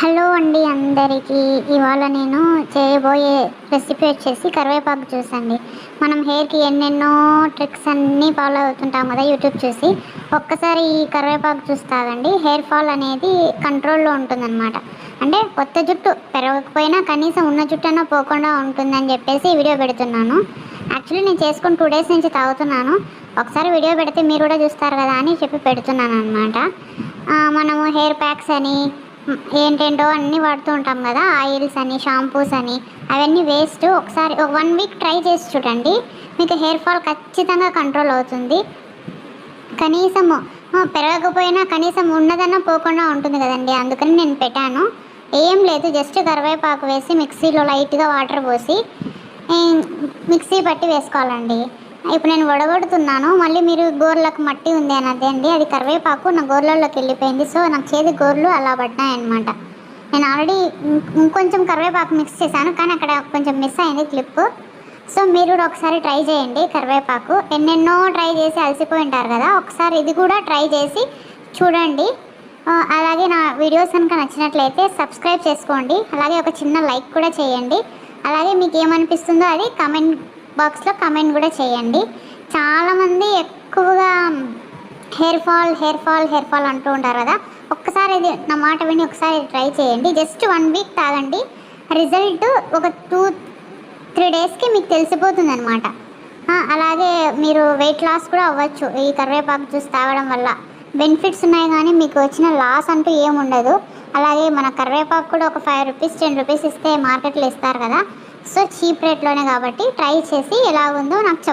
Hello అండి అందరికీ. ఇవాళ నేను చేయబోయే రెసిపీ వచ్చేసి కరివేపాకు జ్యూస్ అండి. మనం హెయిర్కి ఎన్నెన్నో ట్రిక్స్ అన్నీ ఫాలో అవుతుంటాం కదా యూట్యూబ్ చూసి. ఒక్కసారి ఈ కరివేపాకు జ్యూస్ తాగండి. హెయిర్ ఫాల్ అనేది కంట్రోల్లో ఉంటుందన్నమాట. అంటే కొత్త జుట్టు పెరగకపోయినా కనీసం ఉన్న జుట్టు పోకుండా ఉంటుందని చెప్పేసి వీడియో పెడుతున్నాను. యాక్చువల్లీ నేను చేసుకుని టూ డేస్ నుంచి తాగుతున్నాను. ఒకసారి వీడియో పెడితే మీరు కూడా చూస్తారు కదా అని చెప్పి పెడుతున్నాను అనమాట మనము హెయిర్ ప్యాక్స్ అని ఏంటేంటో అన్నీ వాడుతూ ఉంటాం కదా ఆయిల్స్ అని షాంపూస్ అని అవన్నీ వేస్ట్ ఒకసారి ఒక వన్ వీక్ ట్రై చేసి చూడండి. మీకు హెయిర్ ఫాల్ ఖచ్చితంగా కంట్రోల్ అవుతుంది. కనీసము పెరగకపోయినా కనీసం ఉన్నదన్నా పోకుండా ఉంటుంది కదండి. అందుకని నేను పెట్టాను. ఏం లేదు జస్ట్ కరివేపాకు వేసి మిక్సీలో లైట్గా వాటర్ పోసి మిక్సీ పట్టి వేసుకోవాలండి. ఇప్పుడు నేను వడగొడుతున్నాను మళ్ళీ మీరు గోర్లకు మట్టి ఉంది అని అదేండి అది కరివేపాకు నా గోర్లలోకి వెళ్ళిపోయింది. సో నాకు చేతి గోర్లు అలా పడ్డాయన్నమాట నేను ఆల్రెడీ ఇంకొంచెం కరివేపాకు మిక్స్ చేశాను కానీ అక్కడ కొంచెం మిస్ అయింది క్లిప్ సో మీరు కూడా ఒకసారి ట్రై చేయండి కరివేపాకు. ఎన్నెన్నో ట్రై చేసి అలసిపోయి ఉంటారు కదా ఒకసారి ఇది కూడా ట్రై చేసి చూడండి. అలాగే నా వీడియోస్ కనుక నచ్చినట్లయితే సబ్స్క్రైబ్ చేసుకోండి. అలాగే ఒక చిన్న లైక్ కూడా చేయండి. అలాగే మీకు ఏమనిపిస్తుందో అది కమెంట్ బాక్స్లో కమెంట్ కూడా చేయండి. చాలామంది ఎక్కువగా hair fall hair fall hair fall అంటూ ఉంటారు కదా. ఒక్కసారి ఇది నా మాట విని ఒకసారి ట్రై చేయండి. జస్ట్ వన్ వీక్ తాగండి. రిజల్ట్ ఒక టూ త్రీ డేస్కి మీకు తెలిసిపోతుంది అనమాట అలాగే మీరు వెయిట్ లాస్ కూడా అవ్వచ్చు. ఈ కరివేపాకు జ్యూస్ తాగడం వల్ల బెనిఫిట్స్ ఉన్నాయి కానీ మీకు వచ్చిన లాస్ అంటూ ఏముండదు. అలాగే మన కరివేపాకు కూడా ఒక ఫైవ్ రూపీస్ టెన్ రూపీస్ ఇస్తే మార్కెట్లో ఇస్తారు కదా. సో చీప్ రేట్లోనే కాబట్టి ట్రై చేసి ఎలా ఉందో నాకు చెప్